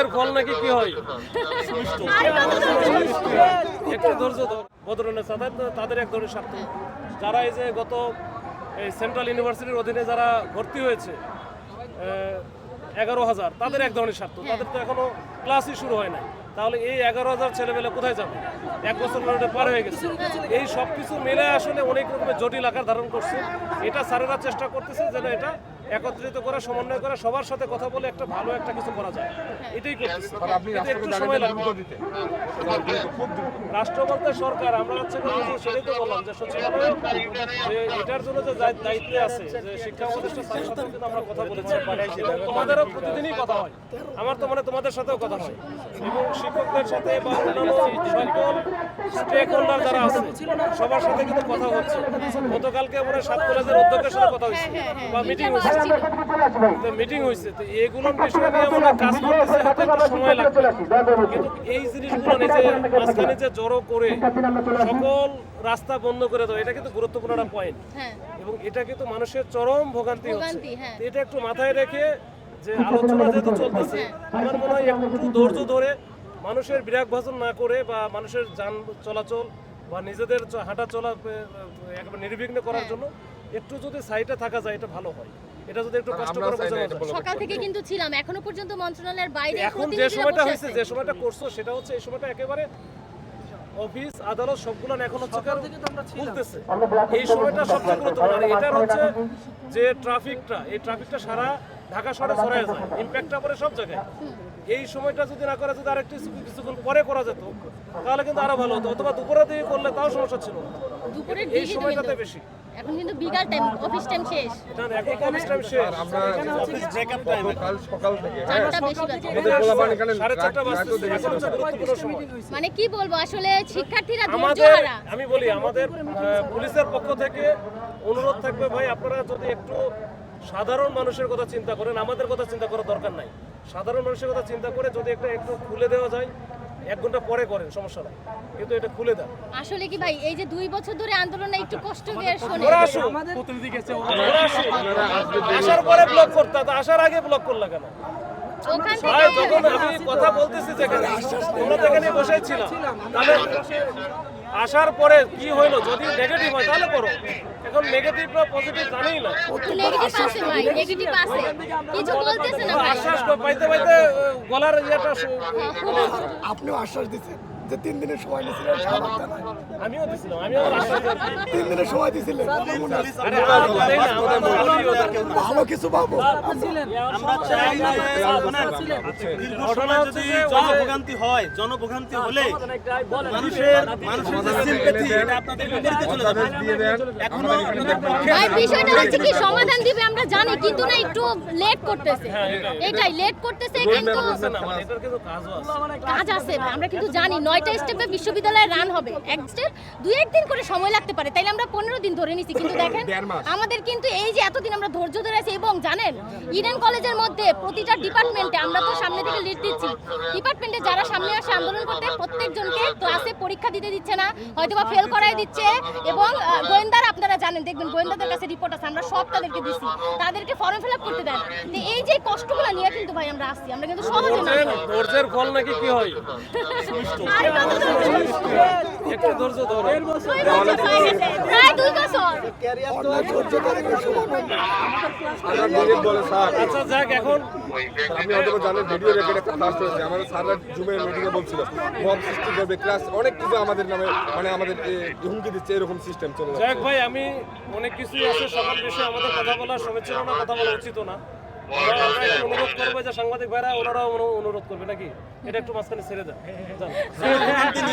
এর ফল নাকি কি হয়? একটু ধৈর্য ধর। সাথে তাদের এক ধরনের স্বার্থ। যারা এই যে গত, এই সেন্ট্রাল ইউনিভার্সিটির অধীনে যারা ভর্তি হয়েছে এগারো হাজার, তাদের এক ধরনের স্বার্থ। তাদের তো এখনও ক্লাসই শুরু হয় নাই। তাহলে এই এগারো হাজার ছেলেমেলে কোথায় যাবে? এক বছর পার হয়ে গেছে। এই সব কিছু মিলে আসলে অনেক রকমের জটিল আকার ধারণ করছে। এটা স্যারেরা চেষ্টা করতেছে যেন এটা একত্রিত করে সমন্বয় করে সবার সাথে কথা বলে একটা ভালো একটা কিছু করা যায়। এটাই করতেছে। একটু সময় লাগবে। রাষ্ট্র বলতে সরকার আমরা হচ্ছে সেটাই তো বললাম যে সচিবালয় যে এটার জন্য যে দায়- দায়িত্বে আছে যে শিক্ষা প্রতিষ্ঠান সাথে কিন্তু আমরা কথা বলেছি। তোমাদেরও প্রতিদিনই কথা হয়। আমার তো মানে তোমাদের সাথেও কথা হয়। এবং শিক্ষকদের সাথে বা অন্যান্য স্টেক হোল্ডার যারা আছে সবার সাথে কিন্তু কথা হচ্ছে। গতকালকে আমরা সাত কলেজের অধ্যক্ষের সাথে কথা হয়েছে বা মিটিং হয়েছে। মিটিং হয়েছে তো এইগুলোর বিষয় নিয়ে আমরা কাজ করতেছি হাতে একটু সময় লাগবে। কিন্তু এই জিনিসগুলো নিজে মাঝখানে যে জড়ো করে সকল রাস্তা বন্ধ করে দেওয়া এটা কিন্তু গুরুত্বপূর্ণ একটা পয়েন্ট হ্যাঁ। এবং এটা কিন্তু মানুষের চরম ভোগান্তি হচ্ছে। হ্যাঁ। এটা একটু মাথায় রেখে যে আলোচনা যেহেতু চলতেছে আমার মনে হয় একটু ধৈর্য ধরে মানুষের বিরাগ ভাজন না করে বা মানুষের যান চলাচল বা নিজেদের হাঁটা চলা একবার নির্বিঘ্ন করার জন্য একটু যদি সাইডে থাকা যায় এটা ভালো হয়। এটা যদি একটু কষ্ট করে বোঝানো যায়। সকাল থেকে কিন্তু ছিলাম এখনও পর্যন্ত মন্ত্রণালয়ের বাইরে এখন যে সময়টা হয়েছে যে সময়টা করছ সেটা হচ্ছে এই সময়টা একেবারে অফিস আদালত সবগুলো এখন হচ্ছে খুলতেছে। এই সময়টা সবচেয়ে গুরুত্বপূর্ণ। আর এটার হচ্ছে যে ট্রাফিকটা এই ট্রাফিকটা সারা ঢাকা শহরে ছড়ায় যায় ইম্প্যাক্টটা পড়ে সব জায়গায়। এই সময়টা যদি না করে যদি আরেকটু কিছু- কিছুক্ষণ পরে করা যেত তাহলে কিন্তু আরও ভালো হতো। অথবা দুপুরের দিকে করলে তাও সমস্যা ছিল। এই সময়টাতে বেশি। এখন কিন্তু বিকাল টাইম অফিস টাইম শেষ। এখন অফিস টাইম শেষ। আমরা অফিস ব্রেকআপ টাইম কাল সকাল থেকে। মানে কি বলব আসলে শিক্ষার্থীরা ধৈর্য আমাদের হারা। আমি বলি আমাদের পুলিশের পক্ষ থেকে অনুরোধ থাকবে ভাই আপনারা যদি একটু সাধারণ মানুষের কথা চিন্তা করেন আমাদের কথা চিন্তা করার দরকার নাই। সাধারণ মানুষের কথা চিন্তা করে যদি একটা একটু খুলে দেওয়া যায় এক ঘণ্টা পরে করেন সমস্যা নাই। কিন্তু এটা খুলে দেন। আসলে কি ভাই এই যে দুই বছর ধরে আন্দোলনে একটু কষ্ট দিয়ে শোনে ওরা আসুক। ওরা আসুক। আসার পরে ব্লক করতে আসার আগে ব্লক করলা কেন? ওখান থেকে যখন আমি কথা বলতেছি যেখানে তোমরা যেখানে বসেই ছিলাম তাহলে আসার পরে কি হইল? যদি নেগেটিভ হয় তাহলে করো। এখন নেগেটিভ বা পজিটিভ জানেই না। আশ্বাস পাইতে পাইতে গলার ইয়েটা আপনিও আশ্বাস দিচ্ছেন যে তিন দিনের সময় নিয়েছিলেন থানায়। আমিও দিছিলাম আমিও তিন দিনের সময় দিয়েছিলেন। ভালো কিছু পাবো। আমরা চাই না যে শোনেন, দীর্ঘ সময় যদি জনভোগান্তি হয় জনভোগান্তি হলে মানুষের মানুষের যে sympathy, এটা আপনাদের বিপরীতে চলে যাবে। এখনও ভাই বিষয়টা হচ্ছে কি সমাধান দিবে আমরা জানি কিন্তু না একটু লেট করতেছে। এটাই। লেট করতেছে কিন্তু মানে। কাজ আছে ভাই, আমরা কিন্তু জানি নয়টা স্টেপে বিশ্ববিদ্যালয়ে রান হবে। এক স্টেপ দুই একদিন করে সময় লাগতে পারে। তাইলে আমরা পনেরো দিন ধরে নিছি। কিন্তু দেখেন আমাদের কিন্তু এই যে এতদিন আমরা ধৈর্য ধরে আছি এবং জানেন ইডেন কলেজের মধ্যে প্রতিটা ডিপার্টমেন্টে আমরা তো সামনে থেকে লিড দিচ্ছি। ডিপার্টমেন্টে যারা সামনে আসে আন্দোলন করতে প্রত্যেকজনকে ক্লাসে পরীক্ষা দিতে দিচ্ছে না হয়তো বা ফেল করাই দিচ্ছে এবং গোয়েন্দারা আপনারা জানেন দেখবেন গোয়েন্দাদের কাছে রিপোর্ট আছে আমরা সব তাদেরকে দিচ্ছি তাদেরকে ফর্ম ফিল আপ করতে দেন তো এই যে কষ্টগুলো নিয়ে কিন্তু ভাই আমরা আসছি আমরা কিন্তু সহজে না ফল নাকি কি হয়? আচ্ছা এখন জানেন ভিডিও হয়েছে আমাদের জুমের বলছিল ক্লাস অনেক কিছু আমাদের নামে মানে আমাদের হুমকি দিচ্ছে এরকম সিস্টেম চলে যাক ভাই আমি অনেক কিছুই আছে সকল বিষয়ে আমাদের কথা বলা সমীচীন না কথা বলা উচিত না অনুরোধ করব যে সাংবাদিক ভাইরা ওনারাও অনুরোধ করবে নাকি? এটা একটু মাঝখানে ছেড়ে দেন।